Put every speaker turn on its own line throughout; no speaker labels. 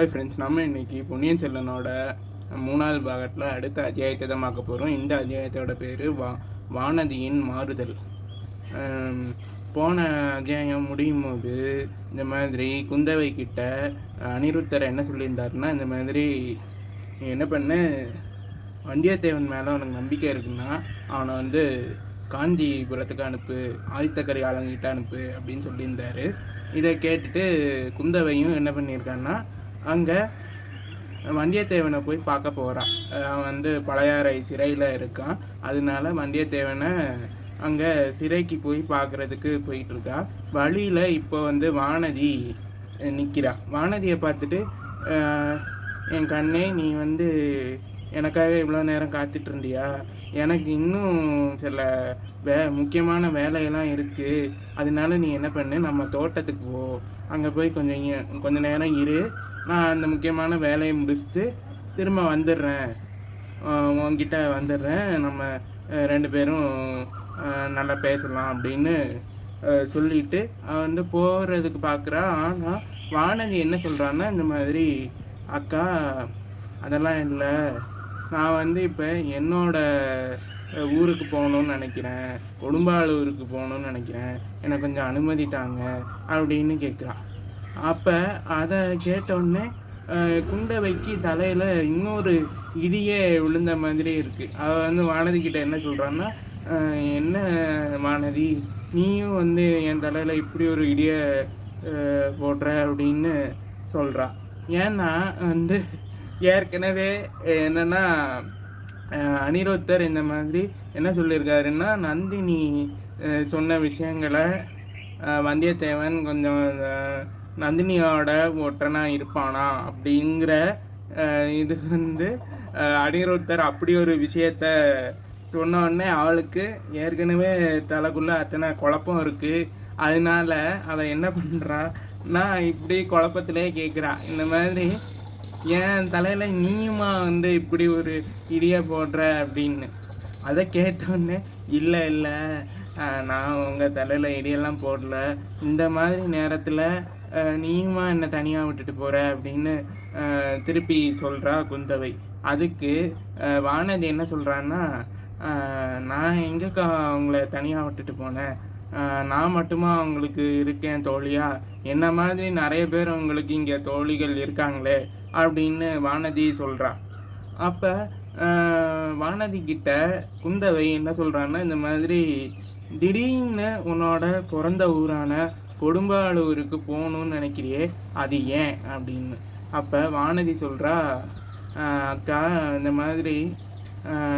Hi friends நம்ம இன்னைக்கு பொன்னியின் செல்வனோட மூணாவது பாகத்தில் அடுத்த அத்தியாயத்தை தான் பார்க்க போகிறோம் இந்த அத்தியாயத்தோட பேர் வா வானதியின் மாறுதல். போன அத்தியாயம் முடியும் போது இந்த மாதிரி குந்தவை கிட்ட அனிருத்தர் என்ன சொல்லியிருந்தாருன்னா இந்த மாதிரி நீ என்ன பண்ண? வந்தியத்தேவன் மேலே உனக்கு நம்பிக்கை இருக்குன்னா அவனை வந்து காஞ்சிபுரத்துக்கு அனுப்பு ஆதித்த கரிகாலங்கிட்ட அனுப்பு அப்படின்னு சொல்லியிருந்தாரு. இதை கேட்டுட்டு குந்தவையும் என்ன பண்ணியிருக்காங்கன்னா அங்கே வந்தியத்தேவனை போய் பார்க்க போகிறான் அவன் வந்து பழையாறை சிறையில் இருக்கான். அதனால வந்தியத்தேவனை அங்கே சிறைக்கு போய் பார்க்குறதுக்கு போயிட்டுருக்கா வழியில் இப்போ வந்து வானதி நிற்கிறா வானதியை பார்த்துட்டு என் கண்ணே நீ வந்து எனக்காக இவ்வளோ நேரம் காத்துட்டு இருந்தியா? எனக்கு இன்னும் சில வே முக்கியமான வேலையெல்லாம் இருக்குது அதனால நீ என்ன பண்ணு? நம்ம தோட்டத்துக்கு போ. அங்கே போய் கொஞ்சம் கொஞ்ச நேரம் இரு. நான் அந்த முக்கியமான வேலையை முடிச்சுட்டு திரும்ப வந்துடுறேன். உங்ககிட்ட வந்துடுறேன். நம்ம ரெண்டு பேரும் நல்லா பேசலாம் அப்படின்னு சொல்லிட்டு அவன் வந்து போகிறதுக்கு பார்க்குறா ஆனால் வானதி என்ன சொல்கிறான்னா இந்த மாதிரி அக்கா அதெல்லாம் இல்லை. நான் வந்து இப்போ என்னோட ஊருக்கு போகணும்னு நினைக்கிறேன். கொடும்பாளூருக்கு போகணும்னு நினைக்கிறேன். எனக்கு கொஞ்சம் அனுமதி தாங்க அப்படின்னு கேட்குறா. அப்போ அதை கேட்டோடனே குண்டவைக்கு தலையில் இன்னொரு இடியே விழுந்த மாதிரி இருக்குது அவள் வந்து வானதிக்கிட்ட என்ன சொல்கிறான்னா என்ன வானதி? நீயும் வந்து என் தலையில் இப்படி ஒரு இடியை போடுற அப்படின்னு சொல்கிறா ஏன்னா வந்து ஏற்கனவே என்னென்னா அனிருத்தர் இந்த மாதிரி என்ன சொல்லியிருக்காருன்னா நந்தினி சொன்ன விஷயங்களை வந்தியத்தேவன் கொஞ்சம் நந்தினியோட ஒற்றனா இருப்பானா அப்படிங்கிற இது வந்து அனிருத்தர் அப்படி ஒரு விஷயத்த சொன்னோடனே அவளுக்கு ஏற்கனவே தலைக்குள்ள அத்தனை குழப்பம் இருக்குது அதனால அவள் என்ன பண்ணுறா நான் இப்படி குழப்பத்திலே கேட்குறா இந்த மாதிரி என் தலையில் நீயுமா வந்து இப்படி ஒரு இடியை போடுற அப்படின்னு. அதை கேட்டோடனே இல்லை இல்லை. நான் உங்கள் தலையில் இடியெல்லாம் போடல. இந்த மாதிரி நேரத்தில் நீயுமா என்னை தனியாக விட்டுட்டு போகிற அப்படின்னு திருப்பி சொல்கிறா குந்தவை. அதுக்கு வானதி என்ன சொல்கிறான்னா நான் எங்கேக்கா அவங்கள தனியாக விட்டுட்டு போனேன்? நான் மட்டுமா அவங்களுக்கு இருக்கேன் தோழியா? என்ன மாதிரி நிறைய பேர் அவங்களுக்கு இங்கே தோழிகள் இருக்காங்களே? அப்படின்னு வானதி சொல்கிறா அப்போ வானதி கிட்ட குந்தவை என்ன சொல்கிறான்னா இந்த மாதிரி திடீர்னு உன்னோட பிறந்த ஊரான கொடும்பாலூருக்கு போகணும்னு நினைக்கிறியே அது ஏன் அப்படின்னு. அப்போ வானதி சொல்கிறா அக்கா இந்த மாதிரி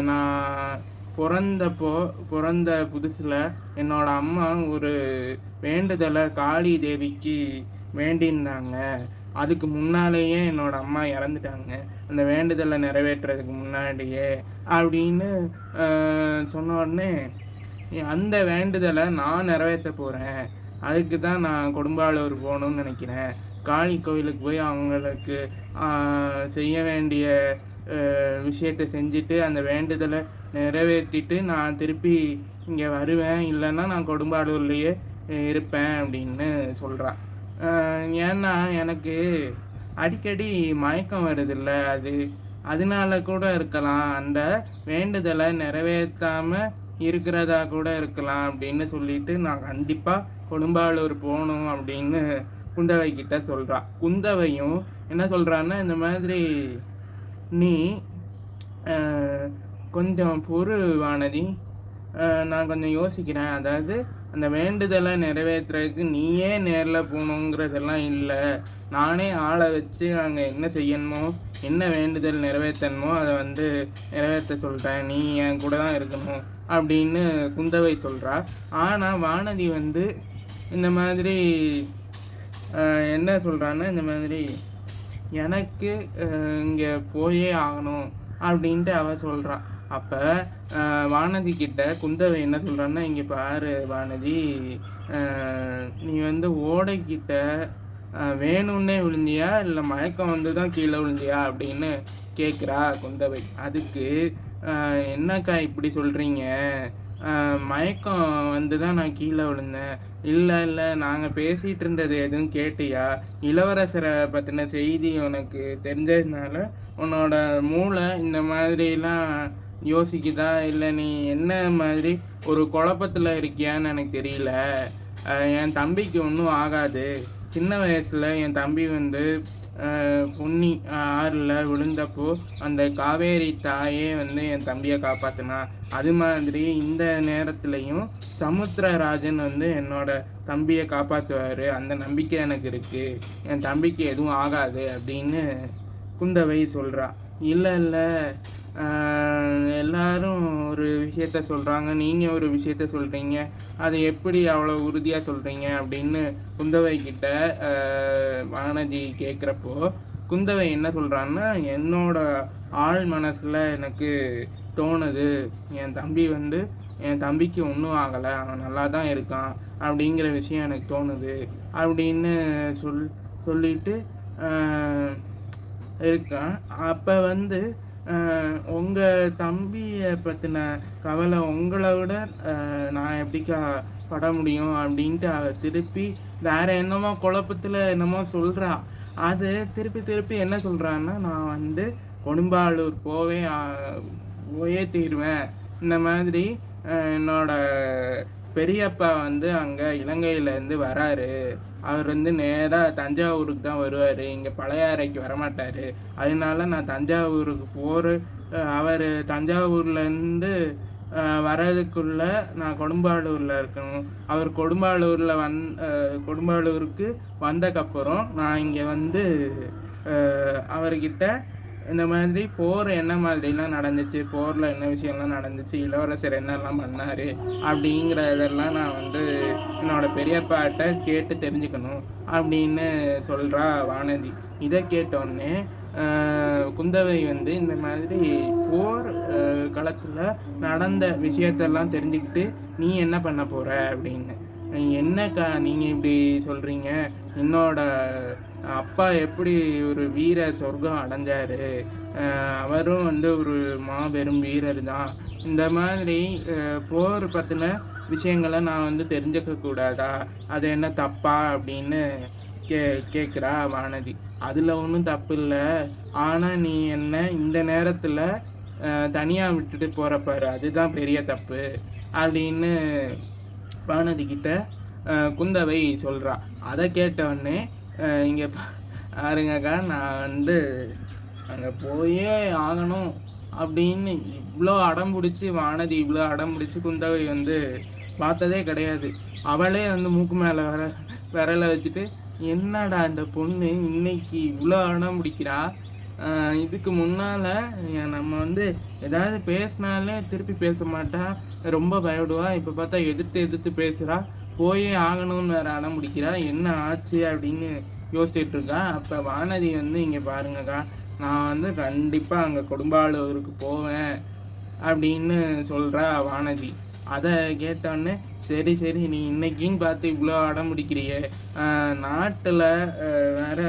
நான் பிறந்தப்போ பிறந்த புதுசில் என்னோட அம்மா ஒரு வேண்டுதலை காளி தேவிக்கு வேண்டியிருந்தாங்க. அதுக்கு முன்னாலேயே என்னோட அம்மா இறந்துட்டாங்க. அந்த வேண்டுதலை நிறைவேற்றுறதுக்கு முன்னாடியே அப்படின்னு சொன்ன உடனே அந்த வேண்டுதலை நான் நிறைவேற்ற போகிறேன் அதுக்கு தான் நான் கொடும்பாளூர் போகணும்னு நினைக்கிறேன். காளி கோயிலுக்கு போய் அவங்களுக்கு செய்ய வேண்டிய விஷயத்தை செஞ்சுட்டு அந்த வேண்டுதலை நிறைவேற்றிட்டு நான் திருப்பி இங்கே வருவேன். இல்லைன்னா நான் கொடும்பாளூர்லேயே இருப்பேன் அப்படின்னு சொல்கிறான் ஏன்னா எனக்கு அடிக்கடி மயக்கம் வருதில்ல அது அதனால கூட இருக்கலாம். அந்த வேண்டுதலை நிறைவேற்றாமல் இருக்கிறதா கூட இருக்கலாம் அப்படின்னு சொல்லிட்டு நான் கண்டிப்பாக கொடும்பாலூர் போகணும் அப்படின்னு குந்தவை கிட்ட சொல்கிறா குந்தவையும் என்ன சொல்கிறான்னா இந்த மாதிரி நீ கொஞ்சம் பொறு வானதி நான் கொஞ்சம் யோசிக்கிறேன். அதாவது அந்த வேண்டுதலை நிறைவேற்றுறதுக்கு நீயே நேரில் போகணுங்கிறதெல்லாம் இல்லை. நானே ஆளை வச்சு அங்கே என்ன செய்யணுமோ என்ன வேண்டுதல் நிறைவேற்றணுமோ அதை வந்து நிறைவேற்ற சொல்கிறேன் நீ என் கூட தான் இருக்கணும் அப்படின்னு குந்தவை சொல்கிறா ஆனால் வானதி வந்து இந்த மாதிரி என்ன சொல்கிறான்னா இந்த மாதிரி எனக்கு இங்கே போயே ஆகணும் அப்படின்ட்டு அவள் சொல்கிறாள் அப்போ வானதி கிட்ட குந்தவை என்ன சொல்கிறான்னா இங்கே பாரு வானதி நீ வந்து ஓடைக்கிட்ட வேணும்னே விழுந்தியா? இல்லை மயக்கம் வந்து தான் கீழே விழுந்தியா? அப்படின்னு கேட்குறா குந்தவை. அதுக்கு என்னக்கா இப்படி சொல்கிறீங்க மயக்கம் வந்து தான் நான் கீழே விழுந்தேன். இல்லை இல்லை நாங்கள் பேசிகிட்டு இருந்தது எதுவும் கேட்டியா? இளவரசரை பற்றின செய்தி உனக்கு தெரிஞ்சதுனால உன்னோட மூளை இந்த மாதிரிலாம் யோசிக்குதா? இல்லை நீ என்ன மாதிரி ஒரு குழப்பத்தில் இருக்கியான்னு எனக்கு தெரியல. என் தம்பிக்கு ஒன்றும் ஆகாது. சின்ன வயசில் என் தம்பி வந்து ஆஹ் பொன்னி ஆறில் விழுந்தப்போ அந்த காவேரி தாயே வந்து என் தம்பியை காப்பாற்றினா அது மாதிரி இந்த நேரத்துலையும் சமுத்திரராஜன் வந்து என்னோட தம்பியை காப்பாற்றுவார் அந்த நம்பிக்கை எனக்கு இருக்குது என் தம்பிக்கு எதுவும் ஆகாது அப்படின்னு குந்தவை சொல்கிறா இல்லை இல்லை. எல்லாரும் ஒரு விஷயத்த சொல்கிறாங்க நீங்கள் ஒரு விஷயத்த சொல்கிறீங்க அதை எப்படி அவ்வளோ உறுதியாக சொல்கிறீங்க அப்படின்னு குந்தவை கிட்ட வானதி கேட்குறப்போ குந்தவை என்ன சொல்கிறான்னா என்னோட ஆழ் மனசில் எனக்கு தோணுது. என் தம்பி வந்து என் தம்பிக்கு ஒன்றும் ஆகலை. அவன் நல்லா தான் இருக்கான். அப்படிங்கிற விஷயம் எனக்கு தோணுது. அப்படின்னு சொல் சொல்லிட்டு இருக்கான். அப்போ வந்து உங்கள் தம்பியை பற்றின கவலை உங்களை விட நான் எப்படிக்கா பட முடியும் அப்படின்ட்டு அவள் திருப்பி வேற என்னமோ குழப்பத்தில் என்னமோ சொல்கிறா அது திருப்பி திருப்பி என்ன சொல்கிறான்னா நான் வந்து கொடும்பாளூர் போவே போயே தீருவேன். இந்த மாதிரி என்னோட பெரியப்பா வந்து அங்கே இலங்கையிலேருந்து வராரு. அவர் வந்து நேராக தஞ்சாவூருக்கு தான் வருவார். இங்கே பழையாறைக்கு வரமாட்டார். அதனால நான் தஞ்சாவூருக்கு போகிற அவர் தஞ்சாவூர்லேருந்து வர்றதுக்குள்ள நான் கொடும்பாலூரில் இருக்கணும். அவர் கொடும்பாலூரில் வந் கொடும்பாலூருக்கு வந்தக்கப்புறம் நான் இங்கே வந்து அவர்கிட்ட இந்த மாதிரி போர் என்ன மாதிரிலாம் நடந்துச்சு? போரில் என்ன விஷயம்லாம் நடந்துச்சு? இளவரசர் என்னெல்லாம் பண்ணார்? அப்படிங்கிற இதெல்லாம் நான் வந்து என்னோட பெரியப்பாட்ட கேட்டு தெரிஞ்சுக்கணும் அப்படின்னு சொல்கிறா வானதி. இதை கேட்டோடனே குந்தவை வந்து இந்த மாதிரி போர் களத்தில் நடந்த விஷயத்தெல்லாம் தெரிஞ்சுக்கிட்டு நீ என்ன பண்ண போகிற அப்படின்னு. என்னக்கா நீங்கள் இப்படி சொல்கிறீங்க என்னோட அப்பா எப்படி ஒரு வீர சொர்க்கம் அடைஞ்சாரு? அவரும் வந்து ஒரு மாபெரும் வீரர் தான் இந்த மாதிரி போர் பற்றின விஷயங்களை நான் வந்து தெரிஞ்சுக்க கூடாதா? அது என்ன தப்பா? அப்படின்னு கே கேட்குறா வானதி. அதில் ஒன்றும் தப்பு இல்லை. ஆனால் நீ என்ன இந்த நேரத்தில் தனியாக விட்டுட்டு போகிறப்பாரு அதுதான் பெரிய தப்பு. அப்படின்னு வானதி கிட்ட குந்தவை சொல்கிறா அதை கேட்டவுடனே இங்கே பாருங்கக்கா நான் வந்து அங்கே போயே ஆகணும் அப்படின்னு இவ்வளோ அடம் பிடிச்சி வானதி இவ்வளோ அடம் பிடிச்சி குந்தவை வந்து பார்த்ததே கிடையாது. அவளே வந்து மூக்கு மேலே வர விரலை வச்சுட்டு என்னடா இந்த பொண்ணு இன்னைக்கு இவ்வளோ அடம் பிடிக்கிறா? இதுக்கு முன்னால் நம்ம வந்து ஏதாவது பேசினாலே திருப்பி பேச மாட்டா? ரொம்ப பயப்படுவா? இப்போ பார்த்தா எதிர்த்து எதிர்த்து பேசுகிறா போயே ஆகணும்னு வேற அடம் பிடிக்கிறா என்ன ஆச்சு அப்படின்னு யோசிச்சுட்டு இருக்கா அப்போ வானதி வந்து இங்கே பாருங்கக்கா நான் வந்து கண்டிப்பாக அங்கே கொடும்பாளூருக்கு போவேன் அப்படின்னு சொல்கிறா வானதி. அதை கேட்டோடனே சரி சரி நீ இன்னைக்கின்னு பார்த்து இவ்வளோ அடம் பிடிக்கிறியே நாட்டில் வேற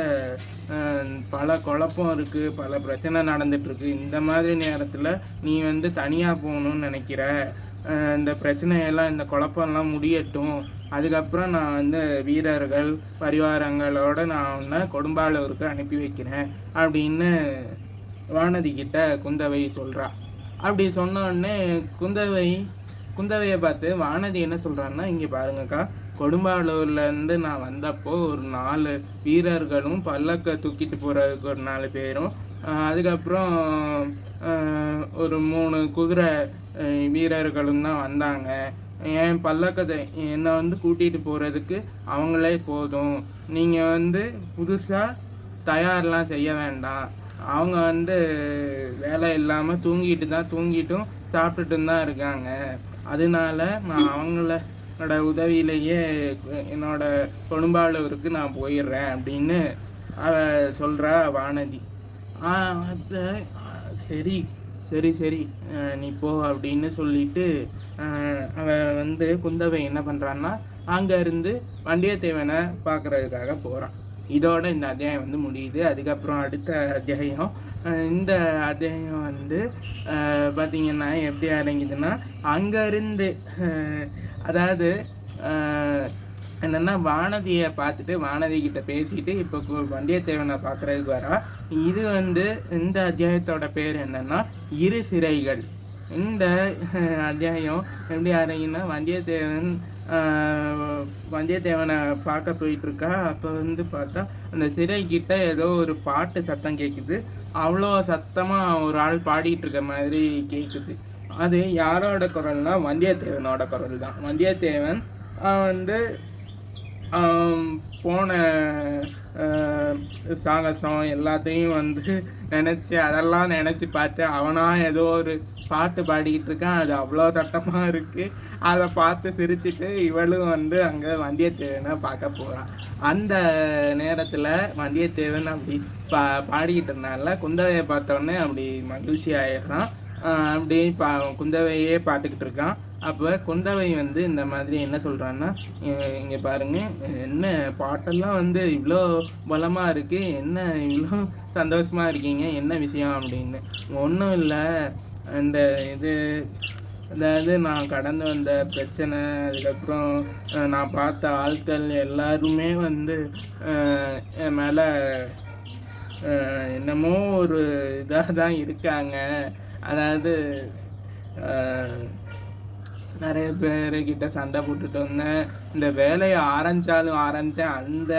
பல குழப்பம் இருக்குது பல பிரச்சனை நடந்துட்டுருக்கு இந்த மாதிரி நேரத்தில் நீ வந்து தனியாக போகணும்னு நினைக்கிற. இந்த பிரச்சனையெல்லாம் இந்த குழப்பம்லாம் முடியட்டும். அதுக்கப்புறம் நான் வந்து வீரர்கள் பரிவாரங்களோட நான் உன்னை கொடும்பாளூருக்கு அனுப்பி வைக்கிறேன் அப்படின்னு வானதி கிட்ட குந்தவை சொல்கிறா அப்படி சொன்னோடனே குந்தவை குந்தவையை பார்த்து வானதி என்ன சொல்கிறான்னா இங்கே பாருங்கக்கா கொடும்பாளூர்லேருந்து நான் வந்தப்போ ஒரு நாலு வீரர்களும் பல்லக்க தூக்கிட்டு போகிறதுக்கு ஒரு நாலு பேரும் அதுக்கப்புறம் ஒரு மூணு குதிரை வீரர்களும் தான் வந்தாங்க. என் பல்லக்கத்தை என்னை வந்து கூட்டிகிட்டு போகிறதுக்கு அவங்களே போதும். நீங்கள் வந்து புதுசாக தயார்லாம் செய்ய வேண்டாம். அவங்க வந்து வேலை இல்லாமல் தூங்கிட்டு தான் தூங்கிட்டும் சாப்பிட்டுட்டும் தான் இருக்காங்க. அதனால நான் அவங்களோட உதவியிலேயே என்னோட கொடும்பாளூருக்கு நான் போயிடுறேன் அப்படின்னு அவ சொல்கிறா வானதி. சரி சரி சரி. நீ போ அப்படின்னு சொல்லிட்டு அவன் வந்து குந்தவை என்ன பண்ணுறான்னா அங்கேருந்து வண்டியத்தேவனை பார்க்கறதுக்காக போகிறான் இதோட இந்த அத்தியாயம் வந்து முடியுது. அதுக்கப்புறம் அடுத்த அத்தியாயம். இந்த அத்தியாயம் வந்து பார்த்திங்கன்னா பார்த்தீங்கன்னா எப்படி ஆரம்பிக்குதுன்னா அங்கேருந்து அதாவது என்னன்னா வானதியை பார்த்துட்டு வானதி கிட்ட பேசிட்டு இப்போ வந்தியத்தேவனை பார்க்குறதுக்கு வரா. இது வந்து இந்த அத்தியாயத்தோட பேர் என்னென்னா இரு சிறைகள். இந்த அத்தியாயம் எப்படி ஆரம்பிக்குன்னா வந்தியத்தேவன் வந்தியத்தேவனை பார்க்க போயிட்டுருக்கா. அப்போ வந்து பார்த்தா அந்த சிறை ஏதோ ஒரு பாட்டு சத்தம் கேட்குது அவ்வளோ சத்தமாக ஒரு ஆள் பாடிட்டு இருக்க மாதிரி கேட்குது அது யாரோட குரல்னா வந்தியத்தேவனோட குரல் தான் வந்தியத்தேவன் வந்து போன சாகசம் எல்லாத்தையும் வந்து நினச்சி அதெல்லாம் நினச்சி பார்த்து அவனாக ஏதோ ஒரு பாட்டு பாடிக்கிட்டு இருக்கான். அது அவ்வளோ சத்தமாக இருக்குது அதை பார்த்து சிரிச்சிட்டு இவளும் வந்து அங்கே வந்தியத்தேவனை பார்க்க போகிறான் அந்த நேரத்தில் வந்தியத்தேவன் அப்படி பா பாடிக்கிட்டு இருந்தால குந்தவையை பார்த்தோன்னே அப்படி மகிழ்ச்சி ஆயிடுறான் அப்படியே பா குந்தவையே பார்த்துக்கிட்டு இருக்கான். அப்போ குந்தவை வந்து இந்த மாதிரி என்ன சொல்கிறான்னா இங்கே பாருங்கள் என்ன பாட்டெல்லாம் வந்து இவ்வளோ பலமாக இருக்குது என்ன இவ்வளோ சந்தோஷமாக இருக்கீங்க என்ன விஷயம்? அப்படின்னு. ஒன்றும் இல்லை. அந்த இது அதாவது நான் கடந்து வந்த பிரச்சனை அதுக்கப்புறம் நான் பார்த்த ஆட்கள் எல்லாருமே வந்து என் மேலே என்னமோ ஒரு இதாக தான் இருக்காங்க. அதாவது நிறைய பேர்கிட்ட சண்டை போட்டுட்டு வந்தேன். இந்த வேலையை ஆரம்பிச்சாலும் ஆரம்பித்தேன் அந்த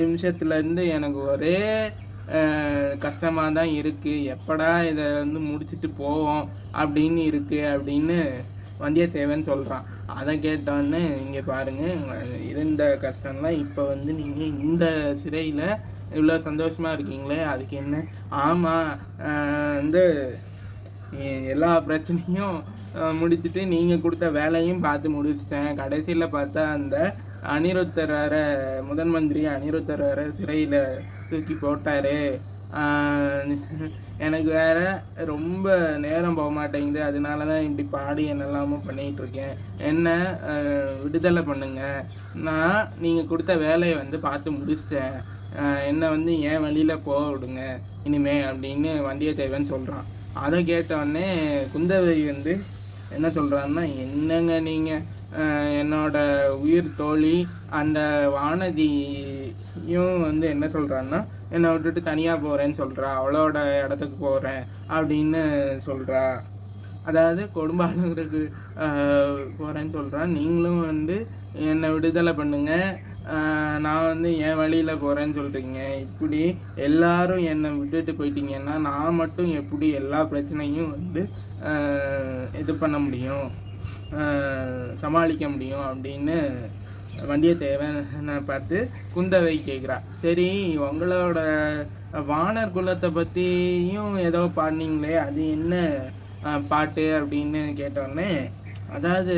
நிமிஷத்துலேருந்து எனக்கு ஒரே கஷ்டமாக தான் இருக்குது எப்படா இதை வந்து முடிச்சுட்டு போவோம்? அப்படின்னு இருக்குது அப்படின்னு வந்தியத்தேவன் சொல்கிறான் அதை கேட்டோன்னே இங்கே பாருங்கள் இருந்த கஷ்டம்லாம் இப்போ வந்து நீங்கள் இந்த சிறையில் இவ்வளோ சந்தோஷமாக இருக்கீங்களே அதுக்கு என்ன? ஆமாம் வந்து எல்லா பிரச்சனையும் முடிச்சுட்டு நீங்கள் கொடுத்த வேலையும் பார்த்து முடிச்சிட்டேன். கடைசியில் பார்த்தா அந்த அனிருத்தர் வேற முதன் மந்திரி அனிருத்தர் வேற சிறையில் தூக்கி போட்டார். எனக்கு வேற ரொம்ப நேரம் போக மாட்டேங்குது. அதனால தான் இப்படி பாடி என்னெல்லாமோ பண்ணிகிட்டு இருக்கேன். என்ன விடுதலை பண்ணுங்க. நான் நீங்கள் கொடுத்த வேலையை வந்து பார்த்து முடிச்சிட்டேன். என்னை வந்து ஏன் வழியில் போக விடுங்க. இனிமே அப்படின்னு வந்தியத்தேவன் சொல்கிறான் அதை கேட்டோடனே குந்தவை வந்து என்ன சொல்கிறான்னா என்னங்க நீங்கள் என்னோட உயிர் தோழி அந்த வானதியும் வந்து என்ன சொல்கிறான்னா என்னை விட்டுட்டு தனியாக போகிறேன்னு சொல்கிறா அவளோட இடத்துக்கு போகிறேன் அப்படின்னு சொல்கிறா அதாவது கொடும்பாளுங்கிறதுக்கு போகிறேன்னு சொல்கிறா நீங்களும் வந்து என்னை விடுதலை பண்ணுங்கள் நான் வந்து என் வழியில் போகிறேன்னு சொல்கிறீங்க இப்படி எல்லாரும் என்னை விட்டுட்டு போயிட்டீங்கன்னா நான் மட்டும் எப்படி எல்லா பிரச்சனையும் வந்து இது பண்ண முடியும்? சமாளிக்க முடியும் அப்படின்னு வந்தியத்தேவனை பார்த்து குந்தவை கேட்குறா சரி உங்களோட வானர் குலத்தை பற்றியும் ஏதோ பாடினீங்களே அது என்ன பாட்டு அப்படின்னு கேட்டோடனே அதாவது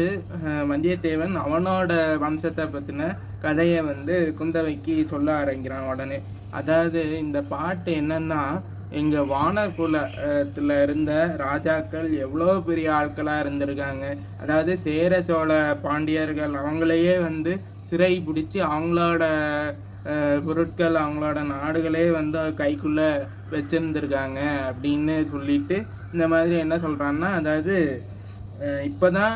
வந்தியத்தேவன் அவனோட வம்சத்தை பற்றின கதையை வந்து குந்தவைக்கு சொல்ல ஆரம்பிக்கிறான் உடனே. அதாவது இந்த பாட்டு என்னன்னா எங்கள் வானர் குலத்தில் இருந்த ராஜாக்கள் எவ்வளோ பெரிய ஆட்களாக இருந்திருக்காங்க. அதாவது சேர சோழ பாண்டியர்கள் அவங்களையே வந்து சிறை பிடிச்சி அவங்களோட பொருட்கள் அவங்களோட நாடுகளே வந்து கைக்குள்ளே வச்சுருந்துருக்காங்க அப்படின்னு சொல்லிட்டு இந்த மாதிரி என்ன சொல்கிறான்னா அதாவது இப்போ தான்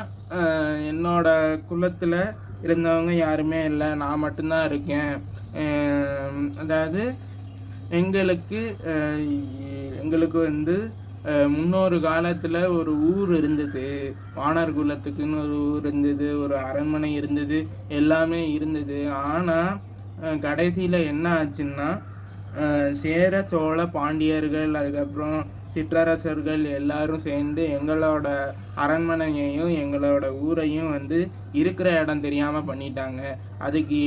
என்னோட குலத்தில் இருந்தவங்க யாருமே இல்லை. நான் மட்டும்தான் இருக்கேன். அதாவது எங்களுக்கு எங்களுக்கு வந்து முன்னொரு காலத்தில் ஒரு ஊர் இருந்தது. வானர் குலத்துக்குன்னு ஒரு ஊர் இருந்தது. ஒரு அரண்மனை இருந்தது. எல்லாமே இருந்தது. ஆனால் கடைசியில் என்ன ஆச்சுன்னா சேர சோழ பாண்டியர்கள் அதுக்கப்புறம் சிற்றரசர்கள் எல்லாரும் சேர்ந்து எங்களோட அரண்மனையையும் எங்களோட ஊரையும் வந்து இருக்கிற இடம் தெரியாமல் பண்ணிட்டாங்க. அதுக்கு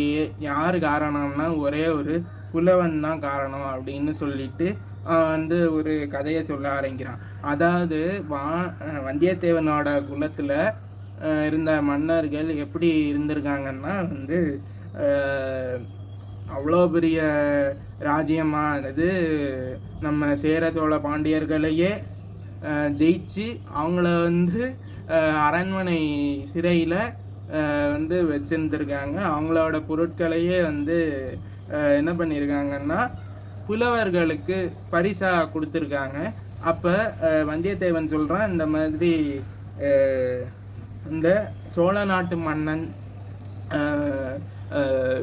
யார் காரணம்னா ஒரே ஒரு புலவன் தான் காரணம் அப்படின்னு சொல்லிட்டு வந்து ஒரு கதையை சொல்ல ஆரம்பிக்கிறான். அதாவது வா வந்தியத்தேவனோட குலத்தில் இருந்த மன்னர்கள் எப்படி இருந்திருக்காங்கன்னா வந்து அவ்வளோ பெரிய ராஜ்யமாக இது நம்ம சேர சோழ பாண்டியர்களையே ஜெயிச்சு அவங்கள வந்து அரண்மனை சிறையில் வந்து வச்சுருந்துருக்காங்க. அவங்களோட பொருட்களையே வந்து என்ன பண்ணியிருக்காங்கன்னா புலவர்களுக்கு பரிசாக கொடுத்துருக்காங்க. அப்போ வந்தியத்தேவன் சொல்கிறான் இந்த மாதிரி இந்த சோழ நாட்டு மன்னன்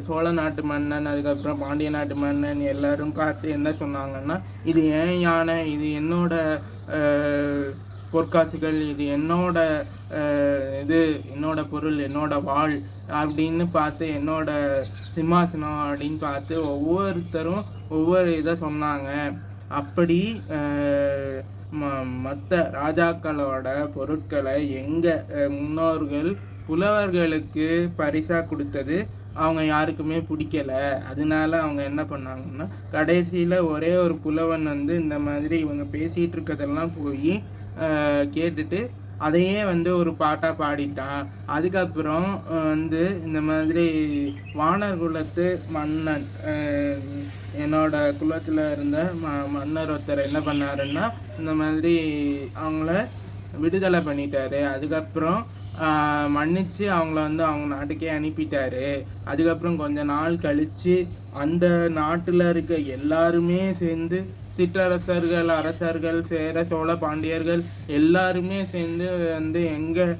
சோழ நாட்டு மன்னன் அதுக்கப்புறம் பாண்டிய நாட்டு மன்னன் எல்லாரும் பார்த்து என்ன சொன்னாங்கன்னா இது ஏன் யானை? இது என்னோட பொற்காசுகள் இது என்னோட இது என்னோட பொருள் என்னோட வாழ் அப்படின்னு பார்த்து என்னோட சிம்மாசனம் அப்படின்னு பார்த்து ஒவ்வொருத்தரும் ஒவ்வொரு இதை சொன்னாங்க. அப்படி மற்ற ராஜாக்களோட பொருட்களை எங்கள் முன்னோர்கள் புலவர்களுக்கு பரிசாக கொடுத்தது அவங்க யாருக்குமே பிடிக்கல. அதனால அவங்க என்ன பண்ணாங்கன்னா கடைசியில் ஒரே ஒரு புலவன் வந்து இந்த மாதிரி இவங்க பேசிகிட்டு இருக்கதெல்லாம் போய் கேட்டுட்டு அதையே வந்து ஒரு பாட்டாக பாடிட்டான். அதுக்கப்புறம் வந்து இந்த மாதிரி வானர் குலத்து மன்னன் என்னோட குலத்தில் இருந்த ம மன்னர் ஒருத்தர் என்ன பண்ணாருன்னா இந்த மாதிரி அவங்கள விடுதலை பண்ணிட்டாரு. அதுக்கப்புறம் மன்னித்து அவங்கள வந்து அவங்க நாட்டுக்கே அனுப்பிட்டாரு. அதுக்கப்புறம் கொஞ்ச நாள் கழித்து அந்த நாட்டில் இருக்க எல்லாருமே சேர்ந்து சிற்றரசர்கள் அரசர்கள் சேர சோழ பாண்டியர்கள் எல்லாருமே சேர்ந்து வந்து எங்கள்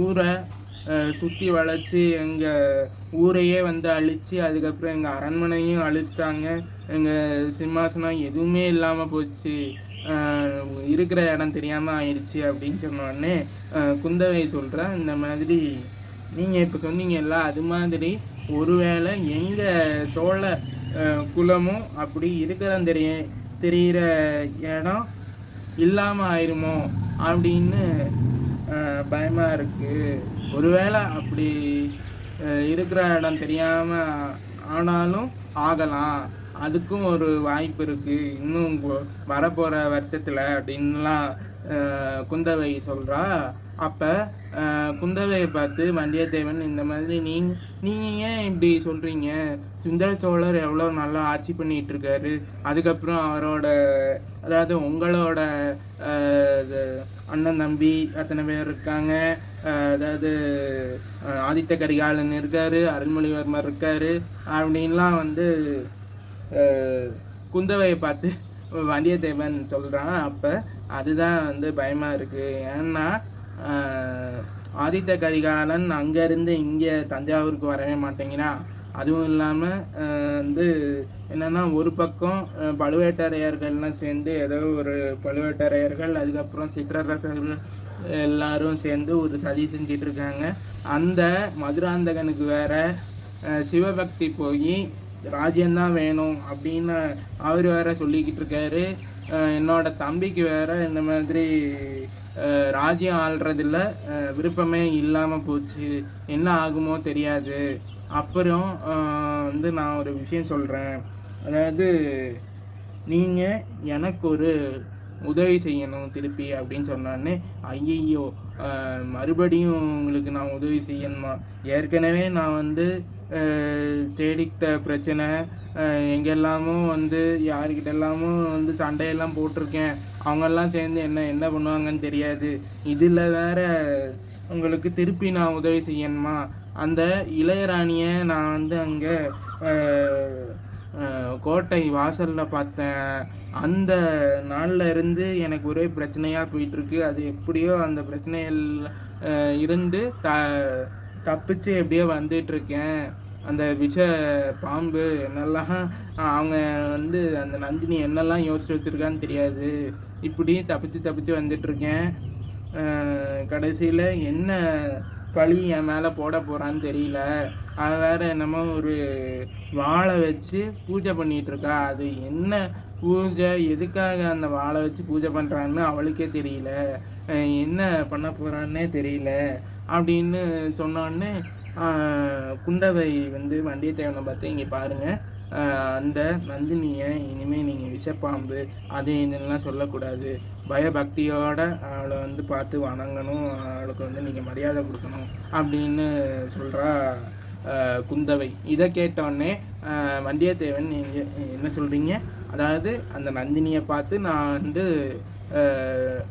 ஊரை சுற்றி வளைச்சி எங்கள் ஊரையே வந்து அழித்து அதுக்கப்புறம் எங்கள் அரண்மனையும் அழிச்சிட்டாங்க. எங்கள் சிம்மாசனம் எதுவுமே இல்லாமல் போச்சு. இருக்கிற இடம் தெரியாமல் ஆயிடுச்சு அப்படின்னு சொன்னோடனே குந்தவை சொல்கிறேன் இந்த மாதிரி நீங்கள் இப்போ சொன்னீங்கல்ல அது மாதிரி ஒருவேளை எங்கள் சோழ குலமும் அப்படி இருக்கிற தெரிய தெரிகிற இடம் இல்லாமல் ஆயிருமோ அப்படின்னு பயமாக இருக்குது ஒருவேளை அப்படி இருக்கிற இடம் தெரியாமல் ஆனாலும் ஆகலாம். அதுக்கும் ஒரு வாய்ப்பு இருக்குது இன்னும் வரப்போகிற வருஷத்தில் அப்படின்லாம் குந்தவை சொல்கிறா அப்போ குந்தவையை பார்த்து வந்தியத்தேவன் இந்த மாதிரி நீங்க நீங்கள் ஏன் இப்படி சொல்கிறீங்க சுந்தர சோழர் எவ்வளோ நல்லா ஆட்சி பண்ணிகிட்டு இருக்காரு அதுக்கப்புறம் அவரோட அதாவது உங்களோட இது அண்ணன் தம்பி அத்தனை பேர் இருக்காங்க. அதாவது ஆதித்த கரிகாலன் இருக்காரு அருள்மொழிவர்மர் இருக்காரு. அப்படின்லாம் வந்து குந்தவையை பார்த்து வந்தியத்தேவன் சொல்கிறான் அப்போ அதுதான் வந்து பயமாக இருக்குது ஏன்னா ஆதித்த கரிகாலன் அங்கேருந்து இங்கே தஞ்சாவூருக்கு வரவே மாட்டேங்கிறான் அதுவும் இல்லாமல் வந்து என்னென்னா ஒரு பக்கம் பழுவேட்டரையர்கள்லாம் சேர்ந்து ஏதோ ஒரு பழுவேட்டரையர்கள் அதுக்கப்புறம் சிற்றரசர்கள் எல்லாரும் சேர்ந்து ஒரு சதி செஞ்சிட்ருக்காங்க. அந்த மதுராந்தகனுக்கு வேற சிவபக்தி போய் ராஜ்யம்தான் வேணும் அப்படின்னு அவர் வேற சொல்லிக்கிட்டு இருக்காரு. என்னோட தம்பிக்கு வேற இந்த மாதிரி ராஜ்யம் ஆள்றதுல விருப்பமே இல்லாமல் போச்சு. என்ன ஆகுமோ தெரியாது. அப்புறம் வந்து நான் ஒரு விஷயம் சொல்கிறேன் அதாவது நீங்கள் எனக்கு ஒரு உதவி செய்யணும் திருப்பி அப்படின்னு சொன்னோடனே ஐயையோ மறுபடியும் உங்களுக்கு நான் உதவி செய்யணுமா? ஏற்கனவே நான் வந்து தேடிக்கிட்ட பிரச்சனை எங்கெல்லாமும் எங்கெல்லாமோ வந்து யாருக்கிட்ட எல்லாமோ வந்து சண்டையெல்லாம் போட்டிருக்கேன். அவங்கெல்லாம் சேர்ந்து என்ன என்ன பண்ணுவாங்கன்னு தெரியாது. இதில் வேற உங்களுக்கு திருப்பி நான் உதவி செய்யணுமா? அந்த இளையராணியை நான் வந்து அங்கே கோட்டை வாசலில் பார்த்தேன். அந்த நாளில் இருந்து எனக்கு ஒரே பிரச்சனையாக போயிட்டுருக்கு. அது எப்படியோ அந்த பிரச்சனைகள் இருந்து த தப்பிச்சு எப்படியோ வந்துட்டுருக்கேன். அந்த விஷ பாம்பு என்னெல்லாம் அவங்க வந்து அந்த நந்தினி என்னெல்லாம் யோசிச்சு வச்சிருக்கான்னு தெரியாது. இப்படி தப்பிச்சு தப்பிச்சு வந்துட்டுருக்கேன். கடைசியில் என்ன பழி என் மேலே போட போகிறான்னு தெரியல. அது வேறு என்னமோ ஒரு வாழை வச்சு பூஜை பண்ணிகிட்ருக்கா இருக்கா அது என்ன பூஜை எதுக்காக அந்த வாழை வச்சு பூஜை பண்ணுறான்னு அவளுக்கே தெரியல. என்ன பண்ண போகிறான்னே தெரியல அப்படின்னு சொன்னோடனே குந்தவை வந்து வந்தியத்தேவனை பார்த்து இங்கே பாருங்கள் அந்த நந்தினியை இனிமேல் நீங்கள் விஷப்பாம்பு அது இதெல்லாம் சொல்லக்கூடாது. பயபக்தியோட அவளை வந்து பார்த்து வணங்கணும் அவளுக்கு வந்து நீங்கள் மரியாதை கொடுக்கணும் அப்படின்னு சொல்கிறா குந்தவை இதை கேட்டோடனே வந்தியத்தேவன் நீங்கள் என்ன சொல்கிறீங்க அதாவது அந்த நந்தினியை பார்த்து நான் வந்து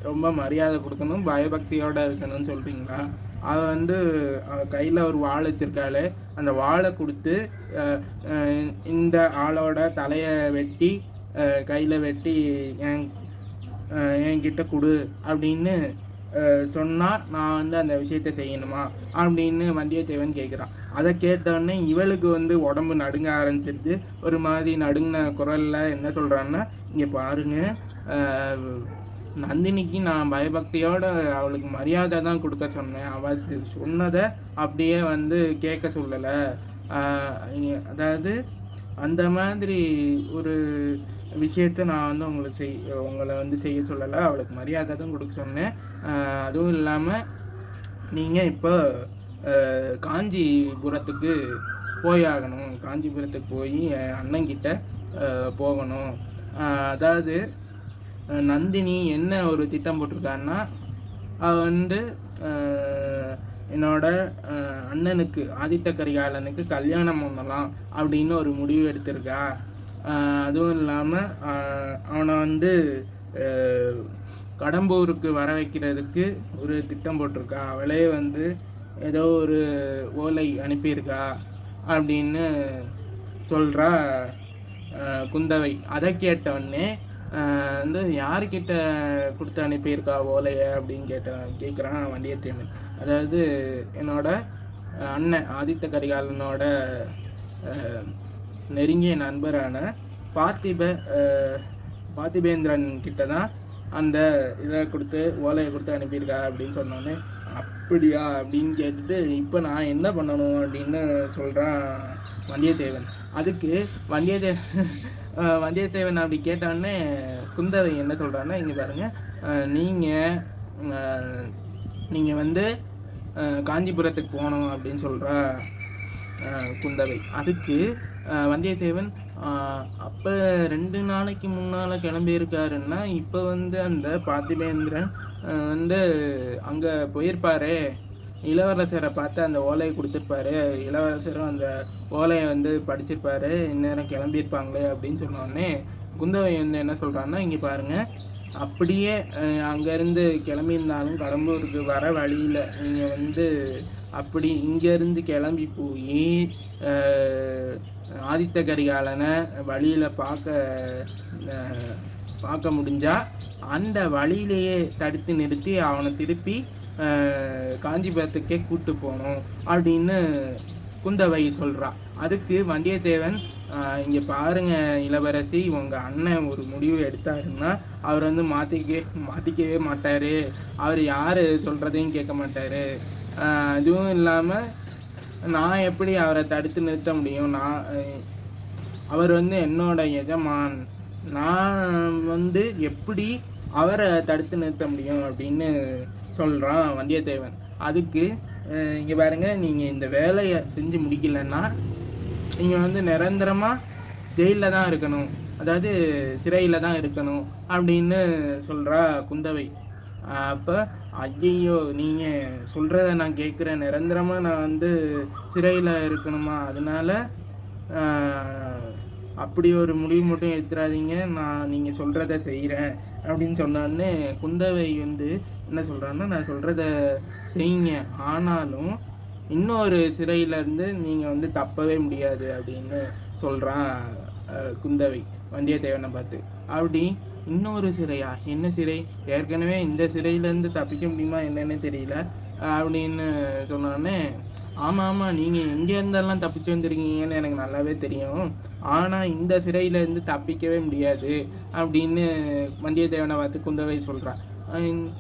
ரொம்ப மரியாதை கொடுக்கணும் பயபக்தியோடு இருக்கணும்னு சொல்கிறீங்களா அவள் வந்து அவள் கையில் ஒரு வாழை வச்சிருக்காளே அந்த வாளை கொடுத்து இந்த ஆளோட தலையை வெட்டி கையில் வெட்டி என் என்கிட்ட கொடு அப்படின்னு சொன்னால் நான் வந்து அந்த விஷயத்தை செய்யணுமா? அப்படின்னு வந்தியத்தேவன் கேட்குறான் அதை கேட்டோடனே இவளுக்கு வந்து உடம்பு நடுங்க ஆரம்பிச்சிருது. ஒரு மாதிரி நடுங்கின குரல்ல என்ன சொல்கிறான்னா இங்கே பாருங்க நந்தினிக்கு நான் பயபக்தியோட அவளுக்கு மரியாதை தான் கொடுக்க சொன்னேன். அவள் சொன்னதை அப்படியே வந்து கேட்க சொல்லலை. அதாவது அந்த மாதிரி ஒரு விஷயத்தை நான் வந்து உங்களுக்கு செய் உங்களை வந்து செய்ய சொல்லலை. அவளுக்கு மரியாதை தான் கொடுக்க சொன்னேன். அதுவும் இல்லாமல் நீங்கள் இப்போ காஞ்சிபுரத்துக்கு காஞ்சிபுரத்துக்கு போயாகணும். காஞ்சிபுரத்துக்கு போய் என் அண்ணங்கிட்ட போகணும். அதாவது நந்தினி என்ன ஒரு திட்டம் போட்டிருக்கான்னா அவ வந்து என்னோட அண்ணனுக்கு ஆதித்த கரிகாலனுக்கு கல்யாணம் பண்ணலாம் அப்படின்னு ஒரு முடிவு எடுத்திருக்கா. அதுவும் இல்லாமல் அவனை வந்து கடம்பூருக்கு வர வைக்கிறதுக்கு ஒரு திட்டம் போட்டிருக்கா. அவளே வந்து ஏதோ ஒரு ஓலை அனுப்பியிருக்கா அப்படின்னு சொல்கிறா குந்தவை. அதை கேட்டவுடனே வந்து யார்கிட்ட கொடுத்து அனுப்பியிருக்கா ஓலையை அப்படின்னு கேட்ட கேட்குறான் வண்டியத்தேவன் அதாவது என்னோட அண்ணன் ஆதித்த கரிகாலனோட நெருங்கிய நண்பரான பார்த்திப பார்த்திபேந்திரன் கிட்ட தான் அந்த இதை கொடுத்து ஓலையை கொடுத்து அனுப்பியிருக்கா அப்படின்னு சொன்னோன்னே அப்படியா? அப்படின்னு கேட்டுட்டு இப்போ நான் என்ன பண்ணணும்? அப்படின்னு சொல்கிறான் வந்தியத்தேவன். அதுக்கு வந்தியத்தே வந்தியத்தேவன் அப்படி கேட்டோடனே குந்தவை என்ன சொல்கிறான்னா இங்கே பாருங்கள் நீங்கள் நீங்கள் வந்து காஞ்சிபுரத்துக்கு போகணும் அப்படின்னு சொல்கிறா குந்தவை. அதுக்கு வந்தியத்தேவன் அப்போ ரெண்டு நாளைக்கு முன்னால் கிளம்பியிருக்காருன்னா இப்போ வந்து அந்த பார்த்திபேந்திரன் வந்து அங்கே போயிருப்பாரே. இளவரசரை பார்த்து அந்த ஓலையை கொடுத்துருப்பாரு. இளவரசரும் அந்த ஓலையை வந்து படிச்சிருப்பாரு. இந்நேரம் கிளம்பியிருப்பாங்களே அப்படின்னு சொன்ன உடனே குந்தவை வந்து என்ன சொல்கிறான்னா இங்கே பாருங்கள் அப்படியே அங்கேருந்து கிளம்பியிருந்தாலும் கடம்பூருக்கு வர வழியில் நீங்கள் வந்து அப்படி இங்கேருந்து கிளம்பி போய் ஆதித்த கரிகாலனை வழியில் பார்க்க பார்க்க முடிஞ்சா அந்த வழியிலேயே தடுத்து நிறுத்தி அவனை திருப்பி காஞ்சிபுரத்துக்கே கூட்டு போகணும் அப்படின்னு குந்தவை சொல்கிறா அதுக்கு வந்தியத்தேவன் இங்கே பாருங்க இளவரசி உங்கள் அண்ணன் ஒரு முடிவு எடுத்தாருன்னா அவர் வந்து மாற்றிக்கவே மாற்றிக்கவே மாட்டார். அவர் யார் சொல்கிறதையும் கேட்க மாட்டார். அதுவும் இல்லாமல் நான் எப்படி அவரை தடுத்து நிறுத்த முடியும்? நான் அவர் வந்து என்னோட எஜமான். நான் வந்து எப்படி அவரை தடுத்து நிறுத்த முடியும் அப்படின்னு சொல்கிறான் வந்தியத்தேவன். அதுக்கு இங்கே பாருங்கள் நீங்கள் இந்த வேலையை செஞ்சு முடிக்கலன்னா நீங்கள் வந்து நிரந்தரமாக ஜெயிலில் தான் இருக்கணும். அதாவது சிறையில் தான் இருக்கணும் அப்படின்னு சொல்கிறா குந்தவை. அப்போ ஐயையோ நீங்கள் சொல்கிறத நான் கேட்குறேன் நிரந்தரமாக நான் வந்து சிறையில் இருக்கணுமா? அதனால அப்படி ஒரு முடிவு மட்டும் எடுத்துடாதீங்க நான் நீங்கள் சொல்கிறத செய்கிறேன் அப்படின்னு சொன்னான்னு குந்தவை வந்து என்ன சொல்கிறான்னா நான் சொல்கிறத செய்யுங்க. ஆனாலும் இன்னொரு சிறையிலேருந்து நீங்கள் வந்து தப்பவே முடியாது அப்படின்னு சொல்கிறான் குந்தவை. வந்தியத்தேவனை பார்த்து. அப்படி இன்னொரு சிறையா? என்ன சிறை? ஏற்கனவே இந்த சிறையிலேருந்து தப்பிக்க முடியுமா என்னன்னு தெரியல. அப்படின்னு சொன்னோடனே ஆமாம் ஆமாம் நீங்கள் எங்கே இருந்தெல்லாம் தப்பிச்சு வந்திருக்கீங்கன்னு எனக்கு நல்லாவே தெரியும். ஆனால் இந்த சிறையிலேருந்து தப்பிக்கவே முடியாது. அப்படின்னு வந்தியத்தேவனை பார்த்து குந்தவை சொல்கிறான்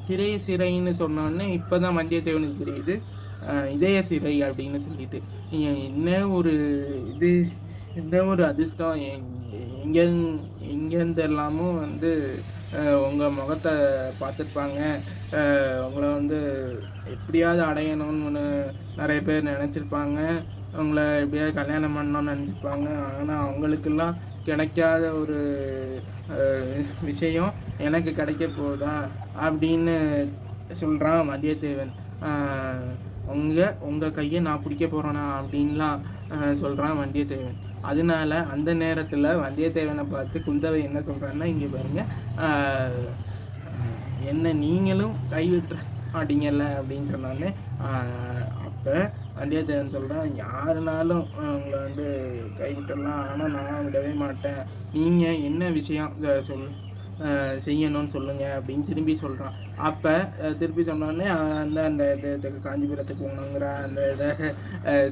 சிறை சிறைன்னு சொன்னோடனே இப்போ தான் வந்தியத்தேவனுக்கு தெரியுது இதய சிறை அப்படின்னு சொல்லிட்டு. என்ன ஒரு இது? என்ன ஒரு அதிர்ஷ்டம்? எங்கே எங்கேருந்து எல்லாமும் வந்து உங்கள் முகத்தை பார்த்துருப்பாங்க. உங்களை வந்து எப்படியாவது அடையணும்னு நிறைய பேர் நினச்சிருப்பாங்க. உங்களை எப்படியாவது கல்யாணம் பண்ணணும்னு நினச்சிருப்பாங்க. ஆனால் அவங்களுக்கெல்லாம் கிடைக்காத ஒரு விஷயம் எனக்கு கிடைக்க போகுதா அப்படின்னு சொல்கிறான் வந்தியத்தேவன் உங்கள் உங்கள் கையை நான் பிடிக்க போகிறேனா அப்படின்லாம் சொல்கிறான் வந்தியத்தேவன் அதனால அந்த நேரத்தில் வந்தியத்தேவனை பார்த்து குந்தவை என்ன சொல்கிறாங்கன்னா இங்கே பாருங்கள் என்ன நீங்களும் கைவிட்டு மாட்டீங்கல்ல? அப்படின்னு சொன்னாலே அப்போ வந்தியத்தேவன் சொல்கிறான் யாருனாலும் உங்களை வந்து கைவிட்டுடலாம் ஆனால் நான் விடவே மாட்டேன். நீங்கள் என்ன விஷயம் சொல் செய்யணும்னு சொல்லுங்க அப்படின்னு திரும்பி சொல்கிறான் அப்போ திருப்பி சொன்னோடனே அந்த அந்த இது இதுக்கு காஞ்சிபுரத்துக்கு போகணுங்கிறா அந்த இதை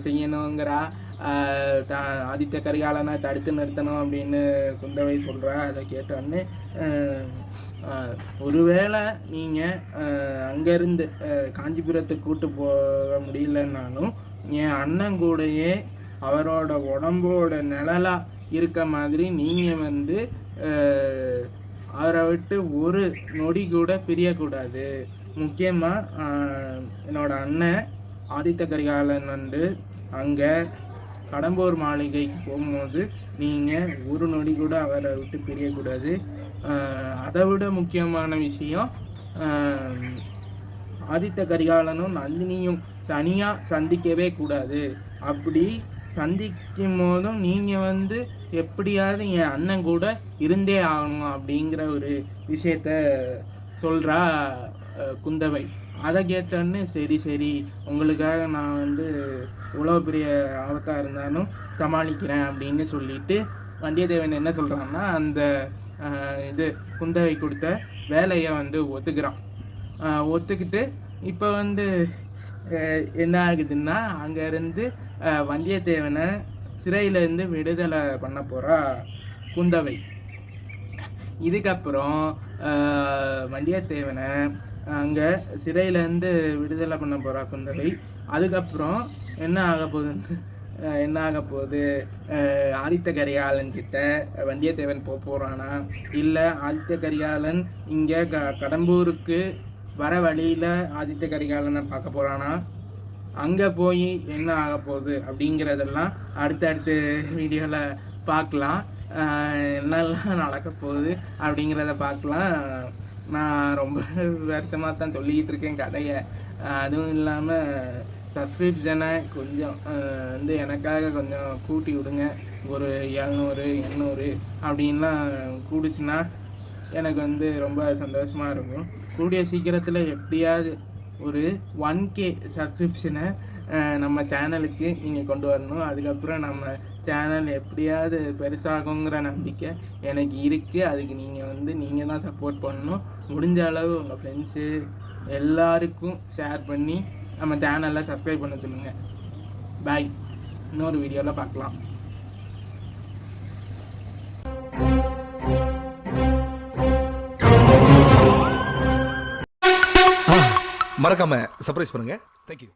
செய்யணுங்கிறா த- ஆதித்த கரிகாலனை தடுத்து நிறுத்தணும் அப்படின்னு குந்தவை சொல்கிறா அதை கேட்டோடனே ஒருவேளை நீங்கள் அங்கேருந்து காஞ்சிபுரத்துக்கு கூட்டு போக முடியலன்னாலும் என் அண்ணன் கூடயே அவரோட உடம்போட நிழலாக இருக்க மாதிரி நீங்கள் வந்து அவரை விட்டு ஒரு நொடி கூட பிரியக்கூடாது. முக்கியமாக என்னோட அண்ணன் ஆதித்த கரிகாலன் வந்து அங்கே கடம்பூர் மாளிகைக்கு போகும்போது நீங்கள் ஒரு நொடி கூட அவரை விட்டு பிரியக்கூடாது. அதை விட முக்கியமான விஷயம் ஆதித்த கரிகாலனும் நந்தினியும் தனியாக சந்திக்கவே கூடாது. அப்படி சந்திக்கும் போதும் நீங்கள் வந்து எப்படியாவது என் அண்ணன் கூட இருந்தே ஆகணும் அப்படிங்கிற ஒரு விஷயத்த சொல்கிறா குந்தவை. அதை கேட்டோன்னே சரி சரி உங்களுக்காக நான் வந்து இவ்வளோ பெரிய ஆபத்தாக இருந்தாலும் சமாளிக்கிறேன் அப்படின்னு சொல்லிட்டு வந்தியத்தேவன் என்ன சொல்கிறான்னா அந்த இது குந்தவை கொடுத்த வேலையை வந்து ஒத்துக்கிறான். ஒத்துக்கிட்டு இப்போ வந்து என்ன ஆகுதுன்னா அங்கேருந்து வந்தியத்தேவனை சிறையிலேருந்து விடுதலை பண்ண போகிறா குந்தவை. இதுக்கப்புறம் வந்தியத்தேவனை அங்கே சிறையிலேருந்து விடுதலை பண்ண போகிறா குந்தவை. அதுக்கப்புறம் என்ன ஆக போகுதுன்னு என்ன ஆக போகுது? ஆதித்த கரிகாலன் கிட்ட வந்தியத்தேவன் போக போகிறானா இல்லை ஆதித்த கரிகாலன் இங்கே க கடம்பூருக்கு வர வழியில் ஆதித்த கரிகாலனை பார்க்க போகிறானா அங்கே போய் என்ன ஆக போகுது அப்படிங்கிறதெல்லாம் அடுத்தடுத்து வீடியோவில் பார்க்கலாம். என்னெல்லாம் நடக்க போகுது அப்படிங்கிறத பார்க்கலாம். நான் ரொம்ப வருஷமாக தான் சொல்லிக்கிட்டு இருக்கேன் கதையை. அதுவும் இல்லாமல் சப்ஸ்கிரிப்ஷனை கொஞ்சம் வந்து எனக்காக கொஞ்சம் கூட்டி விடுங்க. ஒரு எழுநூறு எண்ணூறு அப்படின்லாம் கூடுச்சுன்னா எனக்கு வந்து ரொம்ப சந்தோஷமாக இருக்கும். கூடிய சீக்கிரத்தில் எப்படியாவது ஒரு ஒன் கே சப்ஸ்கிரிப்ஷனை நம்ம சேனலுக்கு நீங்கள் கொண்டு வரணும். அதுக்கப்புறம் நம்ம சேனல் எப்படியாவது பெருசாகுங்கிற நம்பிக்கை எனக்கு இருக்குது அதுக்கு நீங்கள் வந்து நீங்கள் தான் சப்போர்ட் பண்ணணும். முடிஞ்ச அளவு உங்கள் ஃப்ரெண்ட்ஸு எல்லாருக்கும் ஷேர் பண்ணி நம்ம சேனலை சப்ஸ்கிரைப் பண்ண சொல்லுங்கள் பாய் இன்னொரு வீடியோவில் பார்க்கலாம்.
மறக்காம சர்ப்ரைஸ் பண்ணுங்க. தேங்க்யூ